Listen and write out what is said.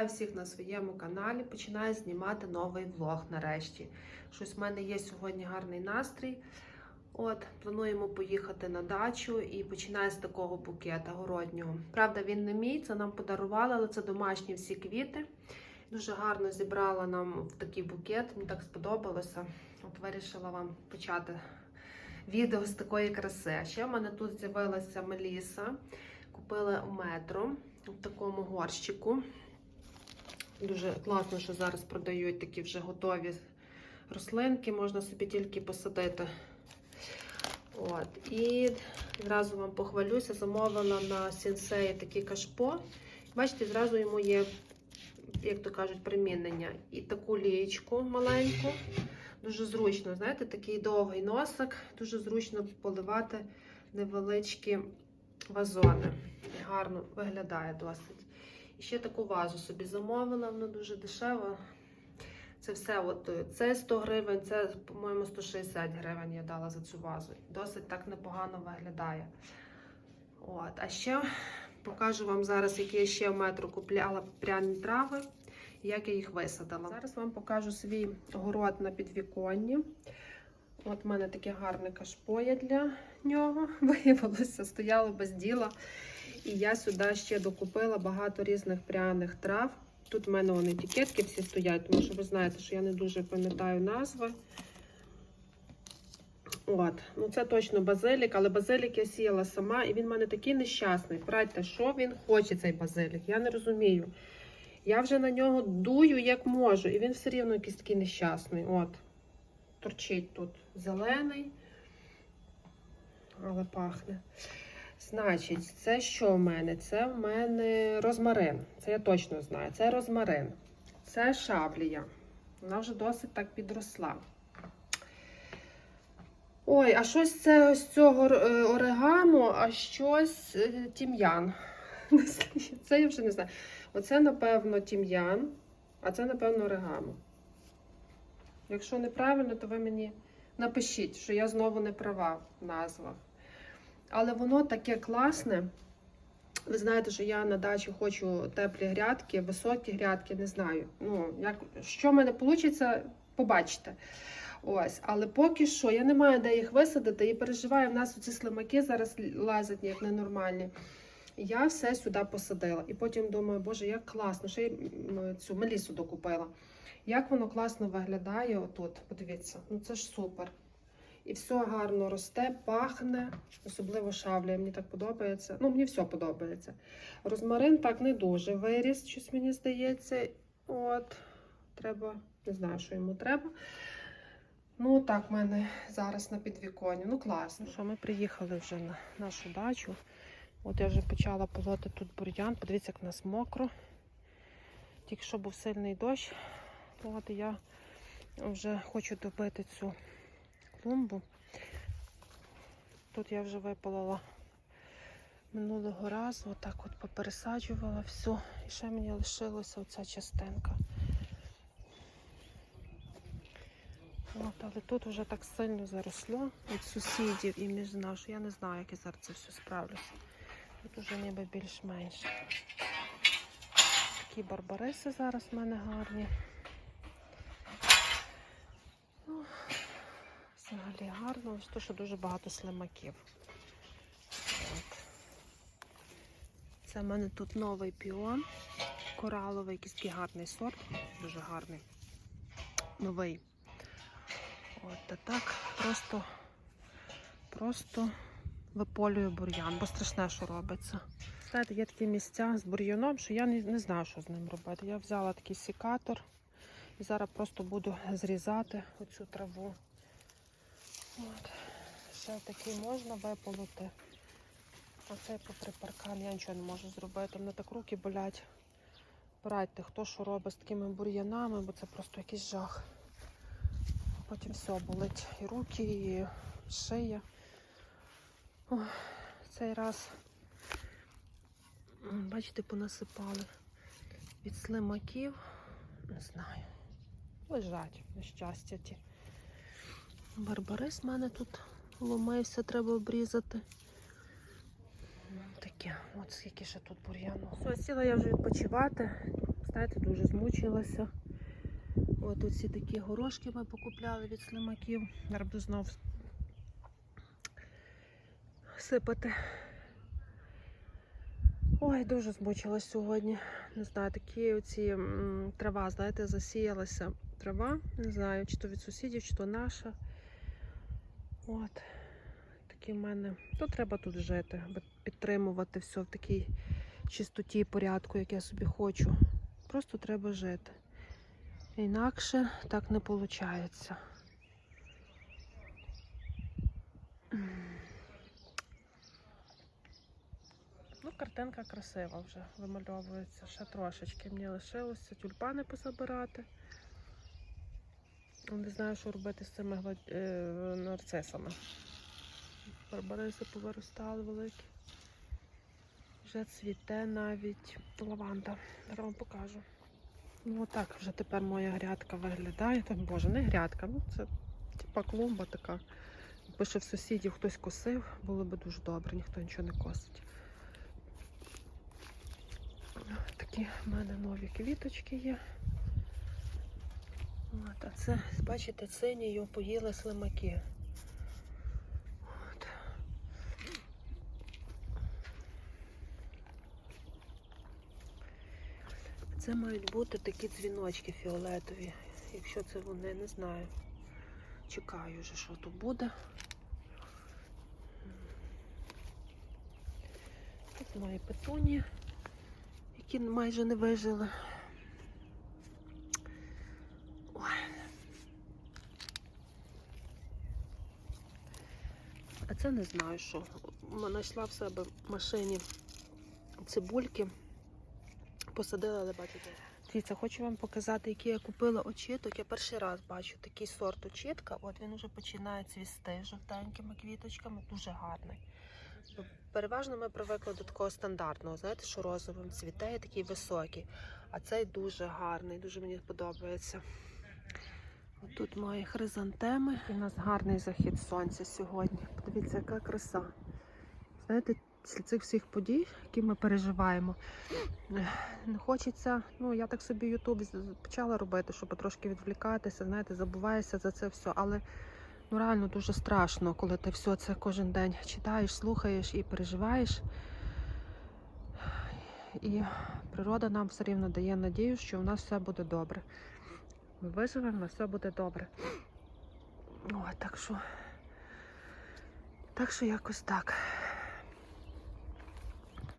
Вітаю всіх на своєму каналі. Починаю знімати новий влог нарешті. Щось в мене є сьогодні гарний настрій. От, плануємо поїхати на дачу і починаю з такого букета городнього. Правда, він не мій, це нам подарували, але це домашні всі квіти. Дуже гарно зібрала нам такий букет. Мені так сподобалося. От вирішила вам почати відео з такої краси. Ще в мене тут з'явилася Меліса. Купила у метро в такому горщику. Дуже класно, що зараз продають такі вже готові рослинки, можна собі тільки посадити. От. І зразу вам похвалюся, замовила на сінсеї такі кашпо. Бачите, зразу йому є, як то кажуть, примінення. І таку лієчку маленьку. Дуже зручно, знаєте, такий довгий носик, дуже зручно поливати невеличкі вазони. Гарно виглядає досить. Ще таку вазу собі замовила, вона дуже дешева. Це все, от, е, це 100 гривень, це, по-моєму, 160 гривень я дала за цю вазу. Досить так непогано виглядає. От. А ще покажу вам зараз, які я ще в метро купляла пряні трави, як я їх висадила. Зараз вам покажу свій город на підвіконні. От в мене таке гарне кашпоє для нього. Виявилося, стояло без діла. І я сюди ще докупила багато різних пряних трав. Тут в мене вони етикетки всі стоять, тому що ви знаєте, що я не дуже пам'ятаю назви. От, ну це точно базилік, але базилік я сіяла сама, і він в мене такий нещасний. Прадьте, що він хоче, цей базилік? Я не розумію. Я вже на нього дую як можу, і він все рівно якийсь такий нещасний. От, торчить тут зелений, але пахне. Значить, це що в мене? Це в мене розмарин. Це я точно знаю. Це розмарин. Це шаблія. Вона вже досить так підросла. Ой, а щось це ось цього е, орегаму, а щось е, тім'ян. Це я вже не знаю. Оце, напевно, тім'ян, а це, напевно, орегаму. Якщо неправильно, то ви мені напишіть, що я знову не права в назвах. Але воно таке класне. Ви знаєте, що я на дачі хочу теплі грядки, високі грядки, не знаю. Ну, як, що в мене вийде, побачите. Ось, але поки що я не маю де їх висадити і переживаю, в нас оці слимаки зараз лазять як ненормальні. Я все сюди посадила. І потім думаю, боже, як класно, що я цю мелісу докупила. Як воно класно виглядає отут. Подивіться, ну це ж супер. І все гарно росте, пахне, особливо шавля. Мені так подобається. Ну, мені все подобається. Розмарин так не дуже виріс, щось мені здається. От, треба, не знаю, що йому треба. Ну, так в мене зараз на підвіконні. Ну, класно. Що ми приїхали вже на нашу дачу. От я вже почала полоти тут бур'ян. Подивіться, як в нас мокро. Тільки що був сильний дощ. От я вже хочу добити цю клумбу. Тут я вже випалила минулого разу, отак от попересаджувала все. І ще мені лишилася оця частинка. От, але тут вже так сильно заросло від сусідів і між наш. Я не знаю, як я зараз це все справлюся. Тут уже ніби більш-менш. Такі барбариси зараз в мене гарні. Ну, Ось то, що дуже багато слимаків. От. Це в мене тут новий піон. Кораловий, якийсь такий гарний сорт. Дуже гарний. Новий. От, та так просто, просто виполюю бур'ян, бо страшне, що робиться. Знаєте, є такі місця з бур'яном, що я не, не знаю, що з ним робити. Я взяла такий секатор і зараз просто буду зрізати оцю траву. От. Ще такий можна виполоти. А цей попри паркан я нічого не можу зробити. Мене так руки болять. Порадьте, хто що робить з такими бур'янами, бо це просто якийсь жах. Потім все болить і руки, і шия. Ой, цей раз, бачите, понасипали від слимаків. Не знаю. Лежать, на щастя ті. Барбарис в мене тут ломився, треба обрізати. Таке, от скільки ще тут бур'яну. Все, сіла я вже відпочивати. Знаєте, дуже змучилася. От оці такі горошки ми покупляли від слимаків. Зараз буду знов сипати. Ой, дуже змучилась сьогодні. Не знаю, такі оці трава, знаєте, засіялася трава. Не знаю, чи то від сусідів, чи то наша. От. Такі в мене. То треба тут жити, підтримувати все в такій чистоті і порядку, як я собі хочу. Просто треба жити. Інакше так не виходить. Ну, картинка красива вже вимальовується. Ще трошечки мені лишилося тюльпани позабирати. Не знаю, що робити з цими гла- е, нарцисами. Барбариси повиростали великі. Вже цвіте навіть лаванда. Зараз вам покажу. Ну отак вже тепер моя грядка виглядає. Так, боже, не грядка, ну це типа клумба така. Якби ще в сусідів хтось косив, було б дуже добре, ніхто нічого не косить. Такі в мене нові квіточки є. От, а це, бачите, синію поїли слимаки. От. Це мають бути такі дзвіночки фіолетові. Якщо це вони, не знаю. Чекаю вже, що тут буде. Тут мої петуні, які майже не вижили. Це не знаю, що. Знайшла в себе в машині цибульки. Посадила, але бачите. Дивіться, хочу вам показати, які я купила очіток. Я перший раз бачу такий сорт очітка. От він вже починає цвісти жовтенькими квіточками, дуже гарний. Переважно ми привикли до такого стандартного, знаєте, що розовим цвіте, такий високий. А цей дуже гарний, дуже мені подобається. Тут мої хризантеми. І у нас гарний захід сонця сьогодні. Подивіться, яка краса. Знаєте, після цих всіх подій, які ми переживаємо, не хочеться. Ну, я так собі Ютуб почала робити, щоб трошки відвлікатися, знаєте, забуваєшся за це все. Але ну реально дуже страшно, коли ти все це кожен день читаєш, слухаєш і переживаєш. І природа нам все рівно дає надію, що у нас все буде добре. Ми виживемо, все буде добре. О, так що, так що якось так.